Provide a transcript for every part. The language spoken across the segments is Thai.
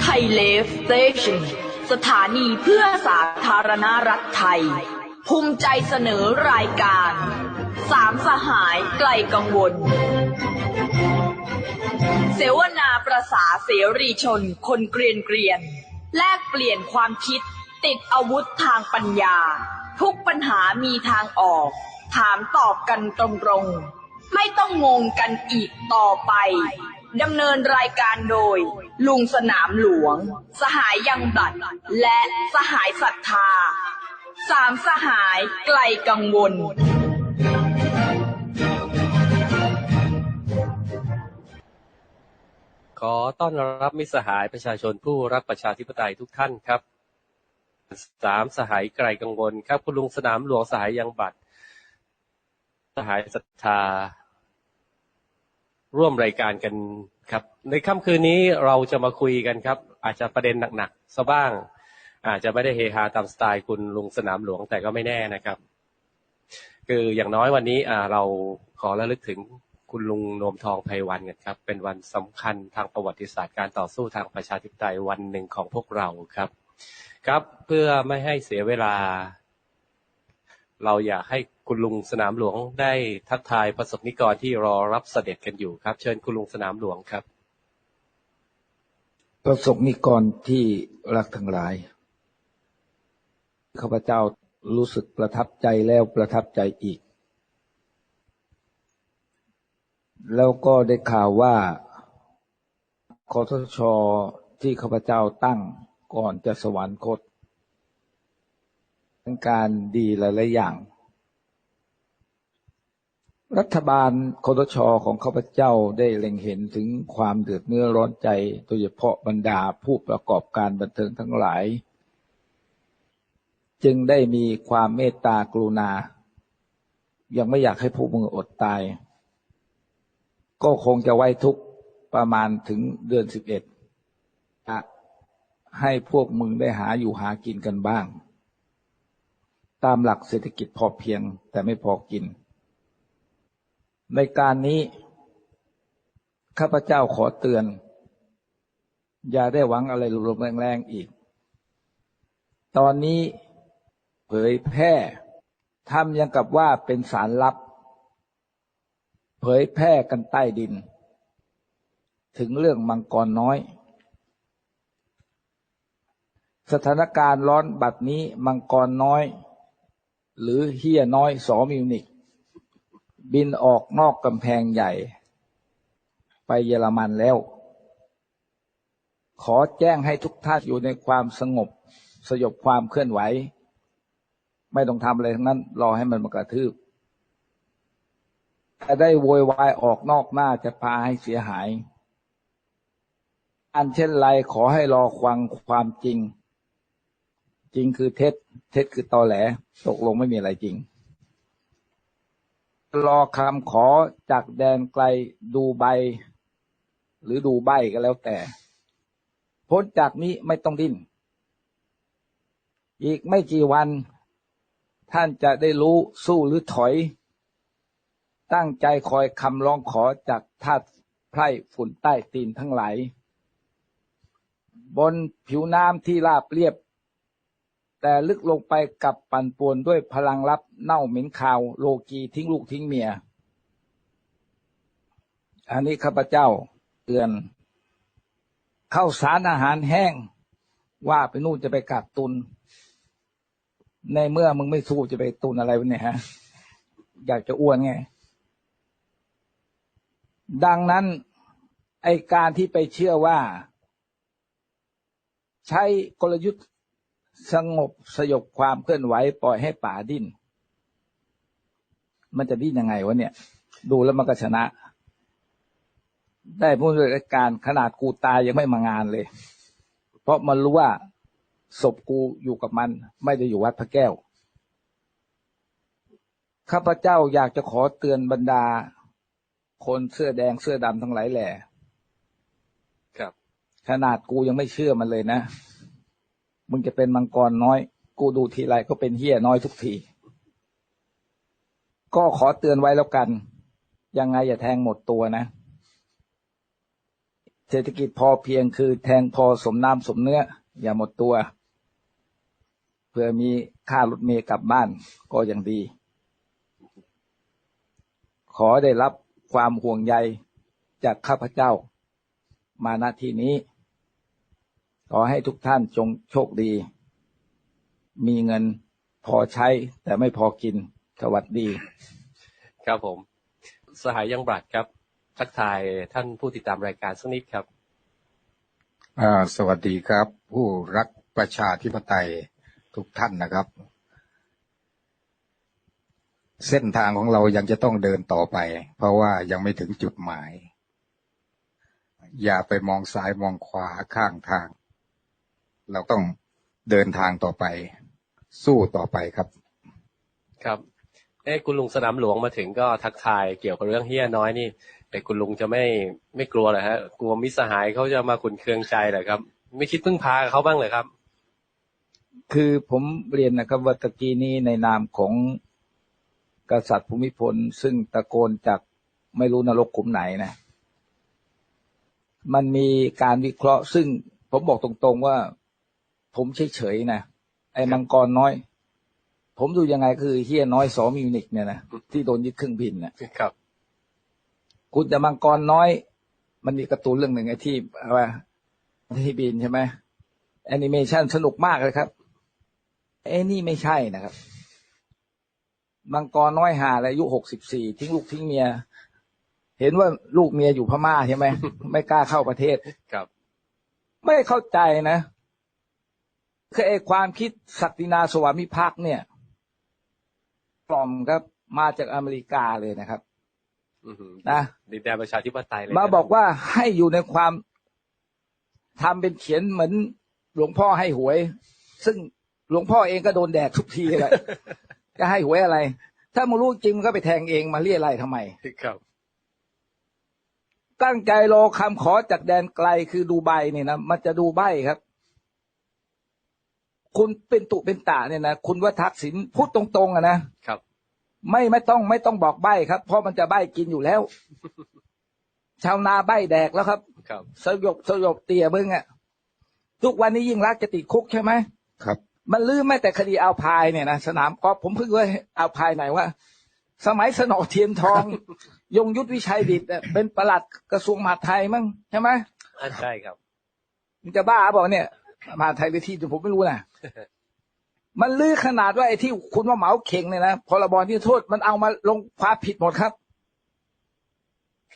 ไทยเลฟสเตชันสถานีเพื่อสาธารณรัฐไทย ภูมิใจเสนอรายการ สามสหายไกลกังวล เสวนาประสาเสรีชนคนเกรียนเกรียน แลกเปลี่ยนความคิด ติดอาวุธทางปัญญา ทุกปัญหามีทางออก ถามตอบกันตรงๆ ไม่ต้องงงกันอีกต่อไปดำเนินรายการโดย ลุงสนามหลวง สหายยังบลัด และสหายศรัทธา สามสหายไกลกังวล ขอต้อนรับมิสหายประชาชนผู้รักประชาธิปไตยทุกท่านครับ สามสหายไกลกังวลครับ คุณลุงสนามหลวงสหายยังบัตรสหายศรัทธา ร่วมรายการกันครับ ในค่ำคืนนี้เราจะมาคุยกันครับ อาจจะประเด็นหนักๆซะบ้าง อาจจะไม่ได้เฮฮาตามสไตล์คุณลุงสนามหลวงแต่ก็ไม่แน่นะครับ คืออย่างน้อยวันนี้เราขอระลึกถึงคุณลุงนมทองไพวันกันครับ เป็นวันสำคัญทางประวัติศาสตร์การต่อสู้ทางประชาธิปไตยวันหนึ่งของพวกเราครับ ครับเพื่อไม่ให้เสียเวลา เราอยากให้คุณลุงสนามหลวงได้ทักทายประสบนิกรที่รอรับเสด็จกันอยู่ครับ เชิญคุณลุงสนามหลวงครับ ประสบนิกรที่รักทั้งหลายข้าพเจ้ารู้สึกประทับใจแล้วประทับใจอีก แล้วก็ได้ข่าวว่าคอทชที่ข้าพเจ้าตั้งก่อนจะสวรรคต เป็นการดีหลายๆอย่าง รัฐบาลคอทชอของข้าพเจ้าได้เล็งเห็นถึงความเดือดเนื้อร้อนใจ โดยเฉพาะบรรดาผู้ประกอบการบันเทิงทั้งหลาย จึงได้มีความเมตตากรุณา ยังไม่อยากให้พวกมึงอดตาย ก็คงจะไว้ทุกข์ประมาณถึงเดือนสิบเอ็ดให้พวกมึงได้หาอยู่หากินกันบ้าง ตามหลักเศรษฐกิจพอเพียงแต่ไม่พอกิน ในการนี้ข้าพเจ้าขอเตือน อย่าได้หวังอะไรลมๆแรงๆอีก ตอนนี้เผยแพร่ทำยังกับว่าเป็นสารลับ เผยแพร่กันใต้ดิน ถึงเรื่องมังกรน้อย สถานการณ์ร้อนบัดนี้มังกรน้อย หรือเฮียน้อยสอมิวนิกบินออกนอกกำแพงใหญ่ ไปเยอรมันแล้ว ขอแจ้งให้ทุกท่านอยู่ในความสงบ สยบความเคลื่อนไหว ไม่ต้องทำอะไรทั้งนั้น รอให้มันมากระทืบแต่ได้โวยวายออกนอกหน้าจะพาให้เสียหาย อันเช่นไรขอให้รอฟังความจริง จริงคือเท็จ เท็จคือตอแหล ตกลงไม่มีอะไรจริง รอคำขอจากแดนไกลดูใบ หรือดูใบก็แล้วแต่ พ้นจากนี้ไม่ต้องดิ้น อีกไม่กี่วัน ท่านจะได้รู้สู้หรือถอย ตั้งใจคอยคำร้องขอจากทาสไพร่ฝุ่นใต้ตีนทั้งหลาย บนผิวน้ำที่ราบเรียบ แต่ลึกลงไปกับปั่นป่วนด้วยพลังลับเน่าเหม็นข่าวโลกีทิ้งลูกทิ้งเมีย อันนี้ข้าพเจ้าเตือนเข้าสารอาหารแห้ง ว่าไปนู่นจะไปกักตุน ในเมื่อมึงไม่สู้จะไปตุนอะไรวะเนี่ยฮะ อยากจะอ้วนไง ดังนั้น ไอการที่ไปเชื่อว่า ใช้กลยุทธ์ สงบสยบความเคลื่อนไหวปล่อยให้ป่าดิ้น มันจะดิ้นยังไงวะเนี่ย ดูแล้วมันก็ชนะ ได้ผู้บริการขนาดกูตายยังไม่มางานเลย เพราะมันรู้ว่าศพกูอยู่กับมัน ไม่ได้อยู่วัดพระแก้ว ข้าพเจ้าอยากจะขอเตือนบรรดา คนเสื้อแดงเสื้อดำทั้งหลายแหล่ครับขนาดกูยังไม่เชื่อมันเลยนะ มึงจะเป็นมังกรน้อย กูดูทีไรก็เป็นเฮี้ยน้อยทุกที ก็ขอเตือนไว้แล้วกัน ยังไงอย่าแทงหมดตัวนะ เศรษฐกิจพอเพียงคือแทงพอสมน้ำสมเนื้อ อย่าหมดตัว เพื่อมีค่ารถเมล์กลับบ้านก็ยังดี ขอได้รับความห่วงใยจากข้าพเจ้า มาณที่นี้ ขอให้ทุกท่านจงโชคดี มีเงินพอใช้ แต่ไม่พอกิน สวัสดี ครับผม สหายยังบรัดครับ ทักทายท่านผู้ติดตามรายการสักนิดครับอ่าสวัสดีครับ ผู้รักประชาธิปไตยทุกท่านนะครับ เส้นทางของเรายังจะต้องเดินต่อไป เพราะว่ายังไม่ถึงจุดหมาย อย่าไปมองซ้ายมองขวาข้างทาง เราต้องเดินทางต่อไป สู้ต่อไปครับ ครับเอ้คุณลุงสนามหลวงมาถึงก็ทักทายเกี่ยวกับเรื่องเฮียน้อยนี่ แต่คุณลุงจะไม่ไม่กลัวเหรอฮะ กลัวมิตรสหายเขาจะมาขุนเคืองใจเหรอครับ ไม่คิดพึ่งพาเขาบ้างเลยครับ คือผมเรียนนะครับว่าตะกี้นี้ในนามของกษัตริย์ภูมิพล ซึ่งตะโกนจากไม่รู้นรกขุมไหนนะ มันมีการวิเคราะห์ ซึ่งผมบอกตรงๆว่า ผมเฉยๆนะไอ้มังกรน้อย ผมดูยังไงคือเฮียน้อยสอมิวนิกเนี่ยนะที่โดนยึดเครื่องบินเนี่ยครับ คุณจะมังกรน้อย มันมีการ์ตูนเรื่องหนึ่งไอ้ที่อะไรวะที่บินใช่ไหมแอนิเมชันสนุกมากเลยครับไอ้นี่ไม่ใช่นะครับมังกรน้อยหาอายุหกสิบสี่ทิ้งลูกทิ้งเมีย เห็นว่าลูกเมียอยู่พม่าใช่ไหมไม่กล้าเข้าประเทศครับ ไม่เข้าใจนะ คือไอ้ความคิดศักดินาสวามิภักดิ์เนี่ยกล่อมครับมาจากอเมริกาเลยนะครับอือหือนะดินแดนประชาธิปไตยเลยมานะบอกว่าให้อยู่ในความทำเป็นเขียนเหมือนหลวงพ่อให้หวย ซึ่งหลวงพ่อเองก็โดนแดดทุกทีเลยจะให้หวยอะไร ถ้ามึงรู้จริงมึงก็ไปแทงเองมาเรียอะไรทำไมครับ ตั้งใจรอคำขอจากแดนไกลคือดูไบเนี่ยนะมันจะดูใบครับ คุณเป็นตุเป็นตาเนี่ยนะคุณว่าทักษิณพูดตรงๆอะนะครับ ไม่ไม่ต้องไม่ต้องบอกใบครับ เพราะมันจะใบกินอยู่แล้ว ชาวนาใบแดกแล้วครับ ครับสยบสยบเตี่ยมึงอะทุกวันนี้ยิ่งรักษณ์จะติดคุกใช่ไหมครับ มันลืมแม้แต่คดีเอาพายเนี่ยนะสนามกอล์ฟผมเพิ่งว่าเอาพายไหนว่า สมัยสนอเทียนทอง ยงยุทธวิชัยดิตอะเป็นประหลัดกระทรวงมหาดไทยมั้งใช่ไหมอ่าใช่ครับมันจะบ้าบอกเนี่ย มหาดไทยหรือที่ผมไม่รู้นะมันลือขนาดว่าไอ้ที่คุณว่าเหมาเข่งเนี่ยนะพรบที่โทษมันเอามาลงความผิดหมดครับ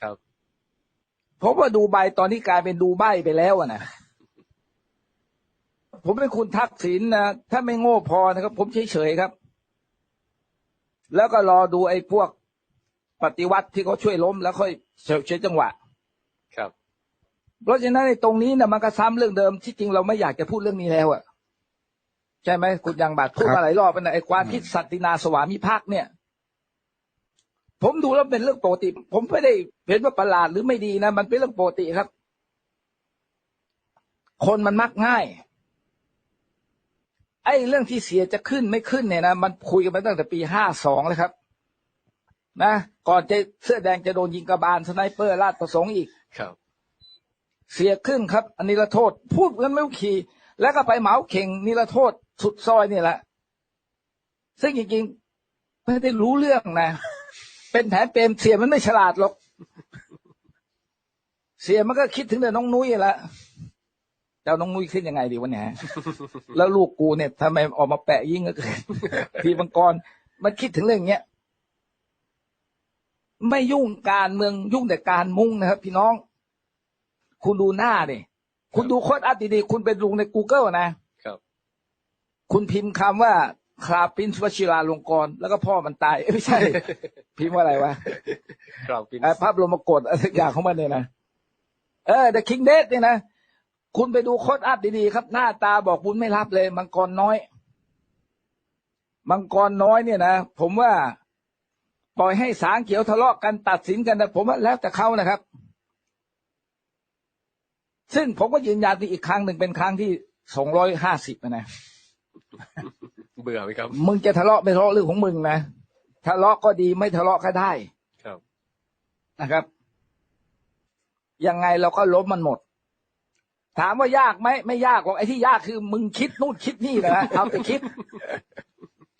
ครับผมว่าดูใบตอนนี้กลายเป็นดูใบไปแล้วอะนะผมเป็นคุณทักษิณนะถ้าไม่โง่พอนะครับ ผมเฉยๆครับ แล้วก็รอดูไอ้พวกปฏิวัติที่เขาช่วยล้มแล้วค่อยเฉยจังหวะครับ เพราะฉะนั้นในตรงนี้นะมันก็ซ้ำเรื่องเดิมที่จริงเราไม่อยากจะพูดเรื่องนี้แล้วอะใช่ไหมคุณยังบัตรพูดมาหลายรอบแล้วนะไอ้ความคิดสัตตินาสวามิภักดิ์เนี่ย ผมดูแล้วเป็นเรื่องปกติ ผมไม่ได้เห็นว่าประหลาดหรือไม่ดีนะมันเป็นเรื่องปกติครับ คนมันมักง่าย ไอ้เรื่องที่เสียจะขึ้นไม่ขึ้นเนี่ยนะมันคุยกันมาตั้งแต่ปีห้าสองเลยครับ นะก่อนจะเสื้อแดงจะโดนยิงกระบาลสไนเปอร์ลาดประสงค์อีกครับ เสียขึ้นครับอันนี้ละโทษ พูดกันไม่รู้ขี่แล้วก็ไปเหมาเข่งนิรโทษสุดซอยนี่แหละ ซึ่งจริงๆไม่ได้รู้เรื่องนะ เป็นแผนเป็นเสียมันไม่ฉลาดหรอก เสียมันก็คิดถึงแต่น้องนุ้ยแหละเจ้าน้องนุ้ยขึ้นยังไงดีวะเนี่ยแล้วลูกกูเนี่ยทำไมออกมาแปะยิ่งก็เกินพีมังกรมันคิดถึงเรื่องเนี้ยไม่ยุ่งการเมืองยุ่งแต่การมุ่งนะครับ พี่น้อง คุณดูหน้าดิคุณดูโคดอัพดีๆคุณเป็นลุงใน Google นะครับ คุณพิมพ์คำว่าคราปินสวชิราลงกรณ์แล้วก็พ่อมันตายเอ้ยไม่ใช่ พิมพ์ว่าอะไรวะครับกินไอ้ภาพบรมกฏอะไรสักอย่างของมันเนี่ยนะเออ The King d a t เนี่ยนะคุณไปดูโคดอัพดีๆครับ หน้าตาบอกบุญไม่รับเลยมังกรน้อย มังกรน้อยเนี่ยนะผมว่า ปล่อยให้สางเขียวทะเลาะกันตัดสินกันนะผมว่าแล้วแต่เขานะครับ ซึ่งผมก็ยืนยันอีกครั้งหนึ่งเป็นครั้งที่สองร้อยห้าสิบนะเบื่อไหมครับ มึงจะทะเลาะไม่ทะเลาะเรื่องของมึงนะทะเลาะก็ดีไม่ทะเลาะก็ได้ครับนะครับ ยังไงเราก็ล้มมันหมด ถามว่ายากไหมไม่ยากหรอกไอ้ที่ยากคือ มึงคิดนู่นคิดนี่นะเอาแต่คิด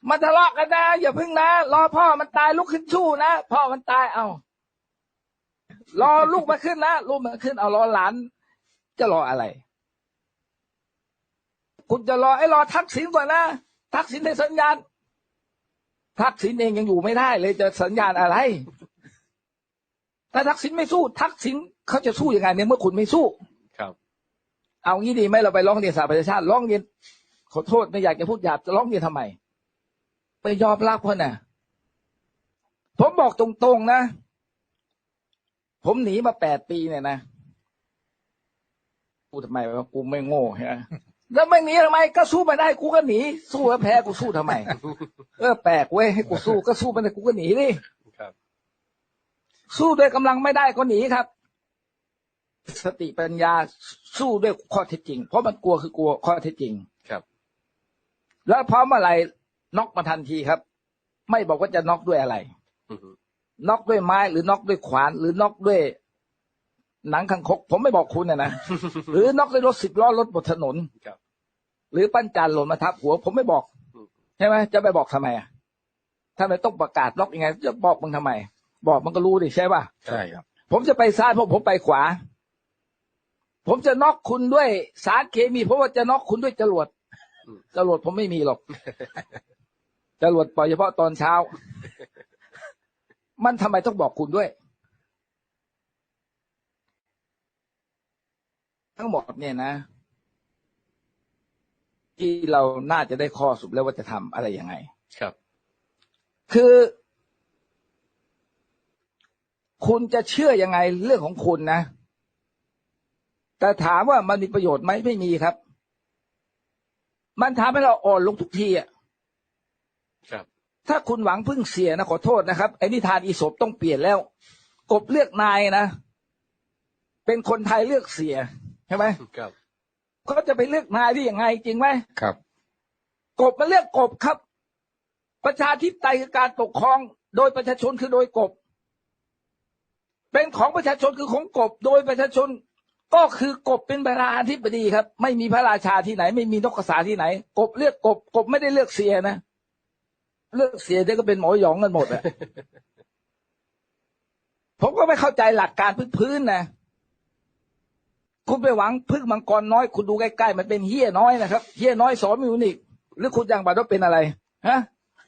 มันทะเลาะกันนะอย่าพึ่งนะรอพ่อมันตายลุกขึ้นชู้นะพ่อมันตายเอารอลูกมาขึ้นนะลูกมาขึ้นเอารอหลาน จะรออะไร คุณจะรอไอ้รอทักษิณก่อนนะทักษิณได้สัญญาณ ทักษิณเองยังอยู่ไม่ได้เลยจะสัญญาณอะไรถ้าทักษิณไม่สู้ ทักษิณเขาจะสู้ยังไงเนี่ยเมื่อคุณไม่สู้ครับ เอางี้ดีไหมเราไปร้องเรียนสหประชาชาติร้องเรียนขอโทษไม่อยากจะพูดหยาบจะร้องเรียนทำไมไปยอมรับเขาน่ะ ผมบอกตรงๆนะ ผมหนีมาแปดปีเนี่ยนะ กูทำไมวะกูไม่โง่ฮะแล้วไม่หนีทำไมก็สู้มาได้กูก็หนีสู้แล้วแพ้กูสู้ทำไมเออแปลกเว้ยให้กูสู้ก็สู้ไปแต่กูก็หนีดิครับ สู้ด้วยกำลังไม่ได้ก็หนีครับ สติปัญญาสู้ด้วยข้อเท็จจริง เพราะมันกลัวคือกลัวข้อเท็จจริงครับ แล้วพร้อมอะไรน็อกมาทันทีครับ ไม่บอกว่าจะน็อกด้วยอะไรอือฮึน็อกด้วยไม้หรือน็อกด้วยขวาน หรือน็อกด้วย หนังคังคก ผมไม่บอกคุณนะนะหรือน็อกด้วยรถสิบล้อรถบนถนนครับหรือปั้นจานหล่นมาทับหัว ผมไม่บอกอืมใช่ไหมจะไปบอกทำไมอะถ้าไม่ต้องประกาศล็อกยังไง จะบอกมึงทำไม บอกมันก็รู้ดิใช่ป่ะใช่ครับ ผมจะไปซ้ายเพราะผมไปขวา ผมจะน็อกคุณด้วยสารเคมี เพราะว่าจะน็อกคุณด้วยจรวดอืมจรวดผมไม่มีหรอกจรวดปล่อยเฉพาะตอนเช้า มันทำไมต้องบอกคุณด้วย ทั้งหมดเนี่ยนะ ที่เราน่าจะได้ข้อสรุปแล้วว่าจะทำอะไรยังไง ครับ คือ คุณจะเชื่อยังไงเรื่องของคุณนะ แต่ถามว่ามันมีประโยชน์ไหมไม่มีครับ มันทำให้เราอ่อนลงทุกทีอะครับ ถ้าคุณหวังพึ่งเสียนะขอโทษนะครับไอ้นิทานอีสปต้องเปลี่ยนแล้ว กบเลือกนายนะ เป็นคนไทยเลือกเสีย ใช่ไหมครับเขาจะไปเลือกนายได้ยังไงจริงไหมครับ กบมันเลือกกบครับ ประชาธิปไตยคือการปกครอง โดยประชาชนคือโดยกบ เป็นของประชาชนคือของกบ โดยประชาชนก็คือกบเป็นประธานาธิบดีครับ ไม่มีพระราชาที่ไหน ไม่มีนกกระสาที่ไหน กบเลือกกบ กบไม่ได้เลือกเสียนะเลือกเสียเดี๋ยวก็เป็นหมอหยองกันหมดอะผมก็ไม่เข้าใจหลักการพื้นๆนะ คุณไปหวังพึ่งมังกรน้อย คุณดูใกล้ๆมันเป็นเฮี้ยน้อยนะครับเฮี้ยน้อยสอนมิวนิกหรือคุณยังบัดว่าเป็นอะไรฮะ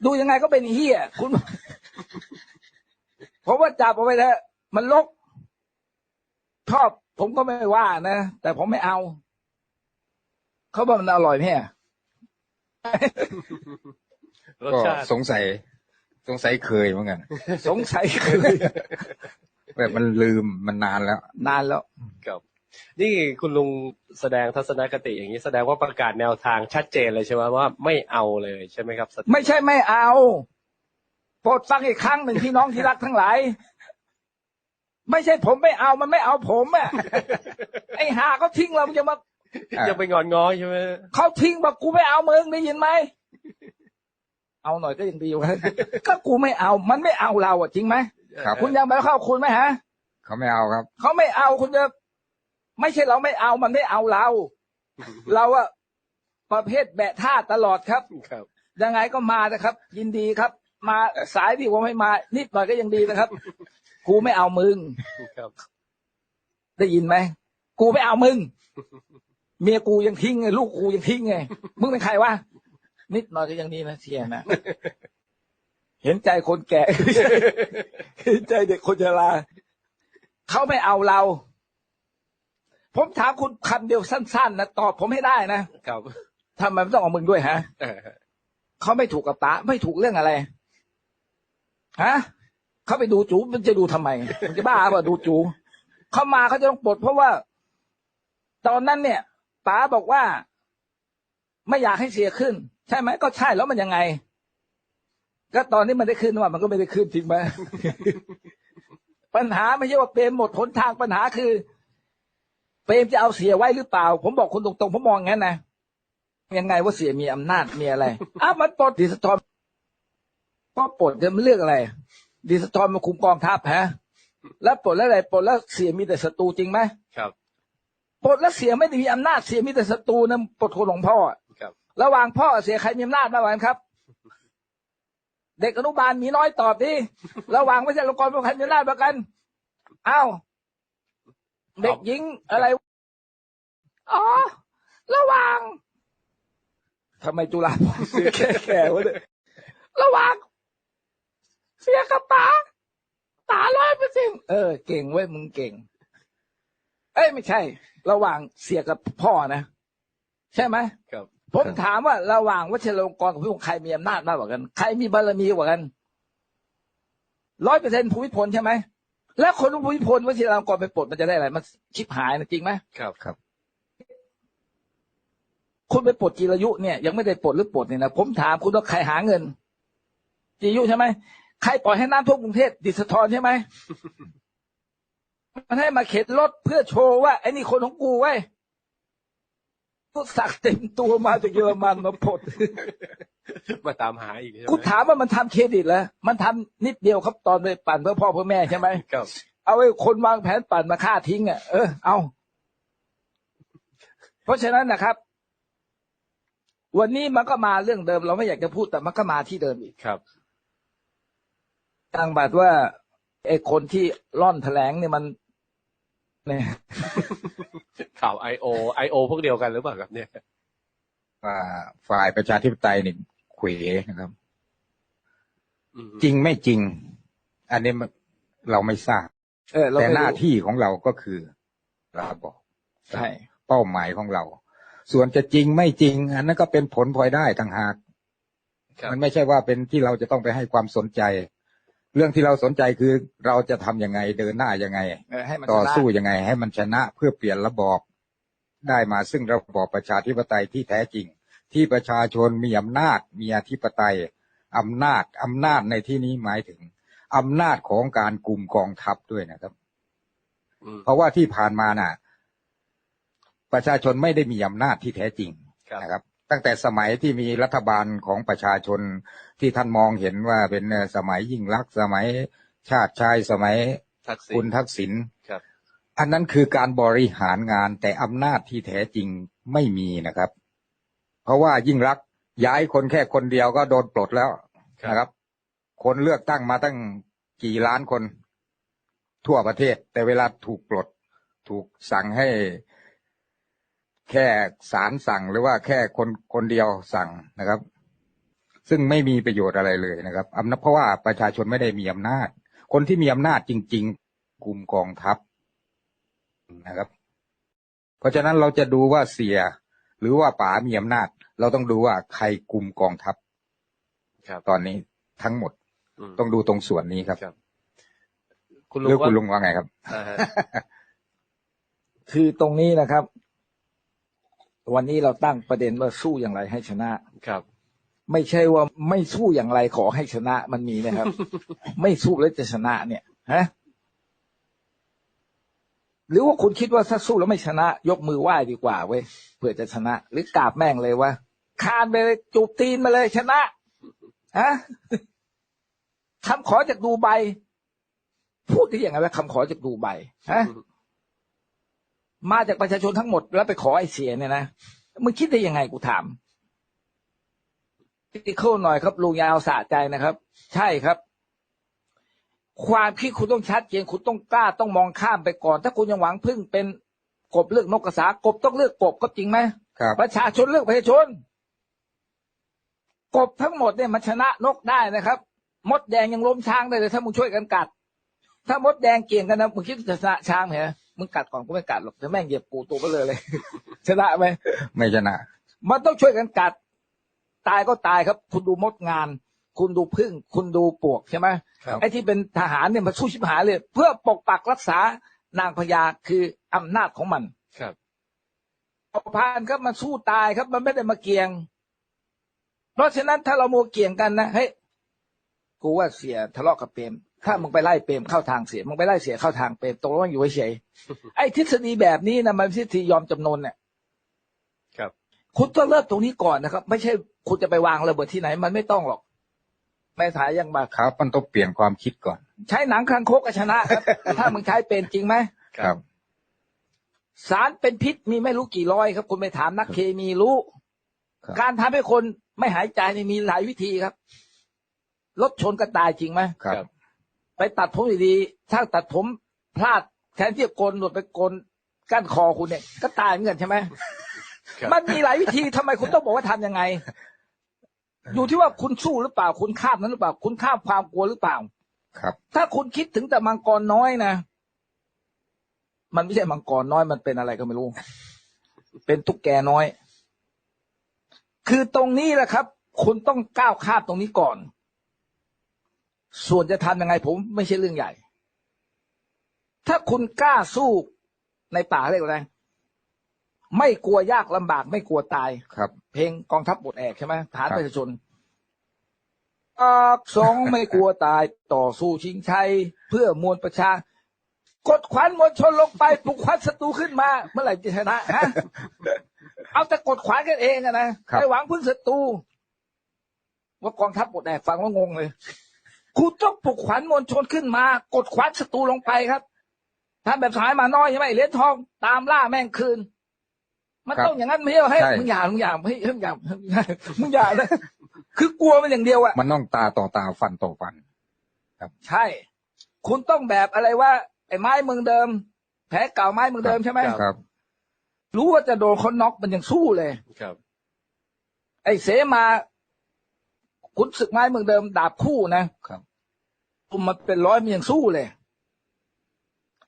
ดูยังไงก็เป็นเฮี้ยคุณผมว่าจับเอาไว้เถอะมันลกชอบผมก็ไม่ว่านะ แต่ผมไม่เอา เขาบอกมันอร่อยไหมอะรสก็ชาติสงสัย สงสัยเคยเหมือนกัน สงสัยเคยแบบมันลืมมันนานแล้ว นานแล้วครับ นี่คุณลุงแสดงทัศนคติอย่างนี้แสดงว่าประกาศแนวทางชัดเจนเลยใช่ไหมว่าไม่เอาเลยใช่ไหมครับสไม่ใช่ไม่เอาโปรดฟังอีกครั้งหนึ่งพี่น้องที่รักทั้งหลายไม่ใช่ผมไม่เอามันไม่เอาผมอะไอ้หาเขาทิ้งเรามันจะมายังไปงอนง้อใช่ไหมเขาทิ้งบอกกูไม่เอามึงได้ยินไหมเอาหน่อยก็ยังดีวะก็กูไม่เอา มันไม่เอาเราอะจริงไหมครับคุณยังไปเข้าคุณไหมฮะเขาไม่เอาครับ เขาไม่เอาคุณจะ ไม่ใช่เราไม่เอามันไม่เอาเรา เราอะประเภทแบะท่าตลอดครับครับ ยังไงก็มานะครับ ยินดีครับ มาสายที่ผมไม่มานิดหน่อยก็ยังดีนะครับกูไม่เอามึงครับ ได้ยินไหมกูไม่เอามึง เมียกูยังทิ้งไงลูกกูยังทิ้งไงมึงเป็นใครวะนิดหน่อยก็ยังดีนะเชียร์นะเห็นใจคนแก่เห็นใจเด็กคนชราเขาไม่เอาเรา ผมถามคุณคำเดียวสั้นๆนะตอบผมให้ได้นะครับทำไมไม่ต้องเอามึงด้วยฮะเออเขาไม่ถูกกับตาไม่ถูกเรื่องอะไรฮะเขาไปดูจูมันจะดูทำไมมันจะบ้าป่ะดูจูเขามาเขาจะต้องปลดเพราะว่า ตอนนั้นเนี่ยป๋าบอกว่า ไม่อยากให้เสียขึ้น ใช่ไหมก็ใช่แล้วมันยังไง ก็ตอนนี้มันได้ขึ้นว่ามันก็ไม่ได้ขึ้นจริงไหมปัญหาไม่ใช่ว่าเปรมหมดหนทางปัญหาคือ เปรมจะเอาเสียไว้หรือเปล่า ผมบอกคุณตรงๆผมมองงั้นนะยังไงว่าเสียมีอำนาจมีอะไรอ้าวมันปลดดิสตอมก็ปลดจะมันเรื่องอะไร ดิสตอมมันคุมกองทัพฮะแล้วปลดแล้วอะไรปลดแล้วเสียมีแต่ศัตรูจริงไหมครับปลดแล้วเสียไม่ได้มีอำนาจเสียมีแต่ศัตรูนะปลดคนของพ่ออะครับ ระหว่างพ่อกับเสียใครมีอำนาจมากกว่ากันครับ เด็กอนุบาลมีน้อยตอบดิระหว่างไม่ใช่ลงกรเป็นใครมีอำนาจมากกว่ากันอ้าว เด็กหญิงอะไร อ๋อ ระหว่างทำไมจุฬาภรณ์เสียแค่แก่วะเนี่ยระหว่างเสียกับป๋าป๋าร้อยเปอร์เซ็นเออ เก่งเว้ยมึงเก่ง เอ้ยไม่ใช่ ระหว่างเสียกับพ่อนะ ใช่ไหมครับ ผมถามว่า ระหว่างวัชรลงกรณ์กับพี่พงษ์ใครมีอำนาจมากกว่ากัน ใครมีบารมีกว่ากันร้อยเปอร์เซ็นต์ภูมิพลใช่ไหม แล้วคนของภูมิพลวัชรลงกรณ์ไปปลดมันจะได้อะไร มันชิบหายนะจริงไหมครับครับคุณไปปลดจีรายุเนี่ยยังไม่ได้ปลดหรือปลดเนี่ยนะผมถามคุณว่าใครหาเงินจีรายุใช่ไหมใครปล่อยให้น้ำท่วมกรุงเทพดิสทรใช่ไหมมันให้มาเข็นรถเพื่อโชว์ว่าไอ้นี่คนของกูไว้ยกู สักเต็มตัวมาจากเยอรมันมาปลดมาตามหาอีกใช่ไหมกูถามว่ามันทำเครดิตแล้วมันทำนิดเดียวครับตอนไปปั่นเพื่อพ่อเพื่อแม่ใช่ไหมครับเอาไอ้คนวางแผนปั่นมาฆ่าทิ้งอะเออเอา เพราะฉะนั้นนะครับ วันนี้มันก็มาเรื่องเดิม เราไม่อยากจะพูดแต่มันก็มาที่เดิมอีกครับทางบัตรว่าไอ้คนที่ร่อนแถลงเนี่ยมันเนี่ย ข่าวไอโอไอโอพวกเดียวกันหรือเปล่าครับเนี่ยว่าฝ่ายประชาธิปไตยนี่เขวนะครับอืมจริงไม่จริง อันนี้มันเราไม่ทราบเออเราแต่ไม่รู้หน้าที่ของเราก็คือเราบอกใช่เป้าหมายของเรา ส่วนจะจริงไม่จริง อันนั้นก็เป็นผลพลอยได้ต่างหากครับมันไม่ใช่ว่าเป็นที่เราจะต้องไปให้ความสนใจ เรื่องที่เราสนใจคือเราจะทำยังไงเดินหน้ายังไงเออให้มันต่อชนะสู้ยังไง ให้มันชนะเพื่อเปลี่ยนระบอบ ได้มาซึ่งระบอบประชาธิปไตยที่แท้จริง ที่ประชาชนมีอำนาจมีอธิปไตยอำนาจอำนาจในที่นี้หมายถึงอำนาจของการกลุ่มกองทัพด้วยนะครับอืมเพราะว่าที่ผ่านมาน่ะ ประชาชนไม่ได้มีอำนาจที่แท้จริงครับนะครับ ตั้งแต่สมัยที่มีรัฐบาลของประชาชนที่ท่านมองเห็นว่าเป็นเอ่อสมัยยิ่งรักษณ์สมัยชาติชายสมัยทักษิคุณณทักษิณครับ อันนั้นคือการบริหารงานแต่อำนาจที่แท้จริงไม่มีนะครับ เพราะว่ายิ่งรักย้ายคนแค่คนเดียวก็โดนปลดแล้วนะครับ คนเลือกตั้งมาตั้งกี่ล้านคน ทั่วประเทศ แต่เวลาถูกปลด ถูกสั่งให้ แค่ศาลสั่งหรือว่าแค่คนคนเดียวสั่งนะครับ ซึ่งไม่มีประโยชน์อะไรเลยนะครับอำนาจเพราะว่าประชาชนไม่ได้มีอำนาจ คนที่มีอำนาจจริง ๆ กลุ่มกองทัพ นะครับ เพราะฉะนั้นเราจะดูว่าเสีย หรือว่าป๋ามีอำนาจ เราต้องดูว่าใครกลุ่มกองทัพครับตอนนี้ทั้งหมดอืมต้องดูตรงส่วนนี้ครับครับคุณหลุรืงอคุณว่าลุงว่าไงครับอ่าฮะคือตรงนี้นะครับ วันนี้เราตั้งประเด็นว่าสู้อย่างไรให้ชนะครับ ไม่ใช่ว่าไม่สู้อย่างไรขอให้ชนะมันมีนะครับ ไม่สู้แล้วจะชนะเนี่ยฮะ หรือว่าคุณคิดว่าถ้าสู้แล้วไม่ชนะ ยกมือไหว้ดีกว่าเว้ยเพื่อจะชนะ หรือกราบแม่งเลยว่าคานไปเลยจูบตีนมาเลยชนะฮะคำขอจากดูใบ พูดได้ยังไงว่าคำขอจากดูใบฮะมาจากประชาชนทั้งหมดแล้วไปขอไอ้เสียเนี่ยนะมึงคิดได้ยังไงกูถามพิเคิลหน่อยครับลุงยาวสะใจนะครับ ใช่ครับ ความคิดคุณต้องชัดเจนคุณต้องกล้าต้องมองข้ามไปก่อน ถ้าคุณยังหวังพึ่งเป็นกบเลือกนกกระสากบต้องเลือกกบก็จริงไหมครับประชาชนเลือกประชาชน กบทั้งหมดเนี่ยมันชนะนกได้นะครับ มดแดงยังล้มช้างได้เลย ถ้ามึงช่วยกันกัด ถ้ามดแดงเกี่ยงกันนะมึงคิดว่าจะชนะช้างไหมมึงกัดก่อนกูไม่กัดหรอกแต่แม่งเหยียบกูตัวไปเลยเลย ชนะไหมไม่ชนะ มันต้องช่วยกันกัด ตายก็ตายครับ คุณดูมดงาน คุณดูพึ่ง คุณดูปลวกใช่ไหมครับไอ้ที่เป็นทหารเนี่ยมันสู้ชิบหายเลย เพื่อปกปักรักษานางพญาคืออำนาจของมันครับพานครับมันสู้ตายครับ มันไม่ได้มาเกี่ยง เพราะฉะนั้นถ้าเราโมวเกี่ยงกันนะเฮ้ยกูว่าเสียทะเลาะกับเปรมถ้ามึงไปไล่เปรมเข้าทางเสียมึงไปไล่เสียเข้าทางเปรมตกลงอยู่เฉยๆไอ้ทฤษฎีแบบนี้นะมันเป็นทฤษฎียอมจำนนเนี่ยครับ คุณต้องเริ่มตรงนี้ก่อนนะครับ ไม่ใช่คุณจะไปวางระเบิดที่ไหน มันไม่ต้องหรอก แม่สายยังมาครับ มันต้องเปลี่ยนความคิดก่อน ใช้หนังคางคกก็ชนะครับ ถ้ามึงใช้เป็นจริงไหมครับ สารเป็นพิษมีไม่รู้กี่ร้อยครับ คุณไปถามนักเคมีรู้ ครับ การทำให้คนไม่หายใจนี่มีหลายวิธีครับรถชนก็ตายจริงไหมครับครับไปตัดผมดีๆถ้าตัดผมพลาดแทนที่จะโกนหนวดไปโกนก้านคอคุณเนี่ย ก็ตายเหมือนกันใช่ไหมครับ มันมีหลายวิธีทำไมคุณต้องบอกว่าทำยังไง อยู่ที่ว่าคุณสู้หรือเปล่า คุณข้ามนั้นหรือเปล่า คุณข้ามความกลัวหรือเปล่า ครับ ถ้าคุณคิดถึงแต่มังกรน้อยนะมันไม่ใช่มังกรน้อยมันเป็นอะไรก็ไม่รู้ เป็นตุ๊กแกน้อย คือตรงนี้แหละครับ คุณต้องก้าวข้ามตรงนี้ก่อน ส่วนจะทำยังไงผมไม่ใช่เรื่องใหญ่ ถ้าคุณกล้าสู้ในป่าเรียกว่าอะไร ไม่กลัวยากลำบากไม่กลัวตายครับ เพลงกองทัพบทแอกใช่ไหมฐานครับประชาชนอากสองไม่กลัวตายต่อสู้ชิงชัยเพื่อมวลประชากดขวัญมวลชนลงไปปลุกขวัญศัตรูขึ้นมา เมื่อไหร่จะชนะฮะเอาแต่กดขวานกันเองอะนะครับไม่หวังพึ่งศัตรูว่ากองทัพบทแอกฟังว่างงเลยคุณต้องปลุกขวัญมวลชนขึ้นมา กดขวัญศัตรูลงไปครับทำแบบสายมาน้อยใช่ไหมเหรียญทองตามล่าแม่งคืน มันครับต้องอย่างนั้นไม่ใช่เหรอให้ใช่มึงอย่ามึงอย่าเฮ้ยมึงอย่ามึงอย่าเลยคือกลัวมันอย่างเดียวอะมันต้องตาต่อตาฟันต่อฟันใช่ คุณต้องแบบอะไรว่า ไอ้ไม้เมืองเดิม แผลเก่าไม้เมืองเดิมใช่ไหมครับ รู้ว่าจะโดนคนน็อกมันยังสู้เลยครับ ไอ้เสมาคุณศึกไม้เมืองเดิมดาบคู่นะครับผมมาเป็นร้อยมันยังสู้เลย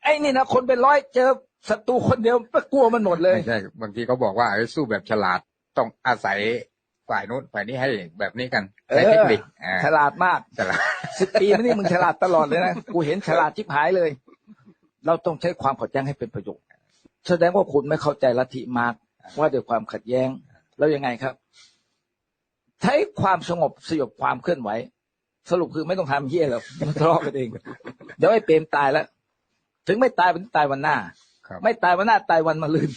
ไอ้นี่นะคนเป็นร้อยเจอ ศัตรูคนเดียวก็กลัวมันหมดเลยไม่ใช่ บางทีเขาบอกว่าไอ้สู้แบบฉลาดต้องอาศัยฝ่ายนู้นฝ่ายนี้ให้แบบนี้กันใช้เทคนิคอ่าฉลาดมากฉลาดสิบปีมานี่มึงฉลาดตลอดเลยนะกูเห็นฉลาดชิบหายเลย เราต้องใช้ความขัดแย้งให้เป็นประโยชน์แสดงว่าคุณไม่เข้าใจลัทธิมาร์กว่าด้วยความขัดแย้ง แล้วยังไงครับ ใช้ความสงบสยบความเคลื่อนไหว สรุปคือไม่ต้องทำเหี้ยหรอกมันทะเลาะกันเอง เดี๋ยวไอ้เปรมตายแล้ว ถึงไม่ตายวันนี้ตายวันหน้าครับ ไม่ตายวันหน้าตายวันมะรืน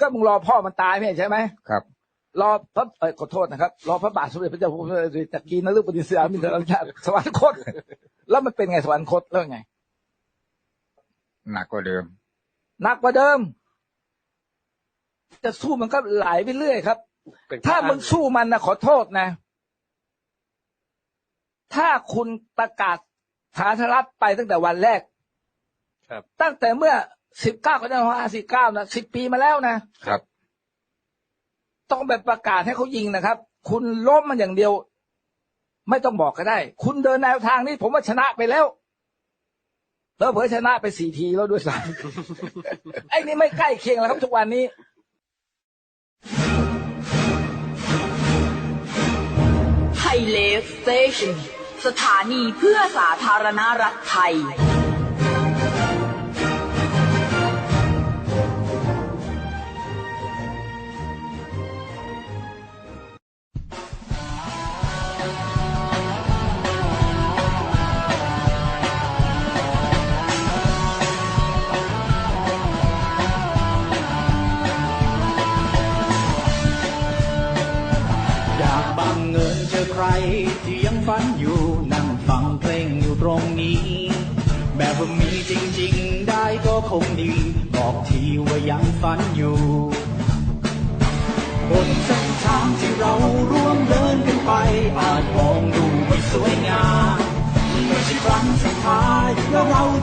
ก็มึงรอพ่อมันตายไม่ใช่ไหมครับ รอพระเออขอโทษนะครับ รอพระบาทสมเด็จพระเจ้าอยู่หัวจากกีนฤบดินสยามินทราชาติสวรรคต แล้วมันเป็นไงสวรรคตแล้วไงหนักกว่าเดิมหนักกว่าเดิม จะสู้มันก็ไหลไปเรื่อยครับเป็นถ้ามึงสู้มันนะขอโทษนะ ถ้าคุณประกาศฐานรัฐไปตั้งแต่วันแรก ครับ ตั้งแต่เมื่อสิบเก้ากรกฎาคมห้าสิบเก้านะสิบปีมาแล้วนะครับ ต้องแบบประกาศให้เขายิงนะครับ คุณล้มมันอย่างเดียว ไม่ต้องบอกก็ได้ คุณเดินแนวทางนี้ผมว่าชนะไปแล้วแล้วเผลอชนะไปสี่ทีแล้วด้วยซ้ำไอ้นี่ไม่ใกล้เคียงแล้วครับทุกวันนี้ไทยเลฟสเตชันสถานีเพื่อสาธารณรัฐไทยอย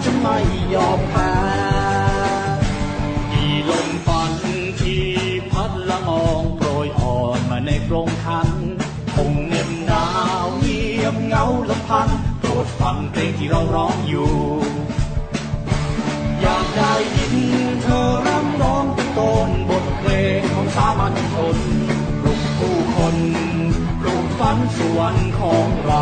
จะไม่ยอมแพ้ีลมฝันที่พัดละอองโปรยอ่อนมาในกรงขันคงเหน็บหนาวเงียบเหงาลำพันโปรดฟังเพลงที่เราร้องอยู่ อยากได้ยินเธอร่ำร้องตะโกนบทเพลงของสามัญชนปลุกผู้คนปลูกฝันสวรรค์ของเรา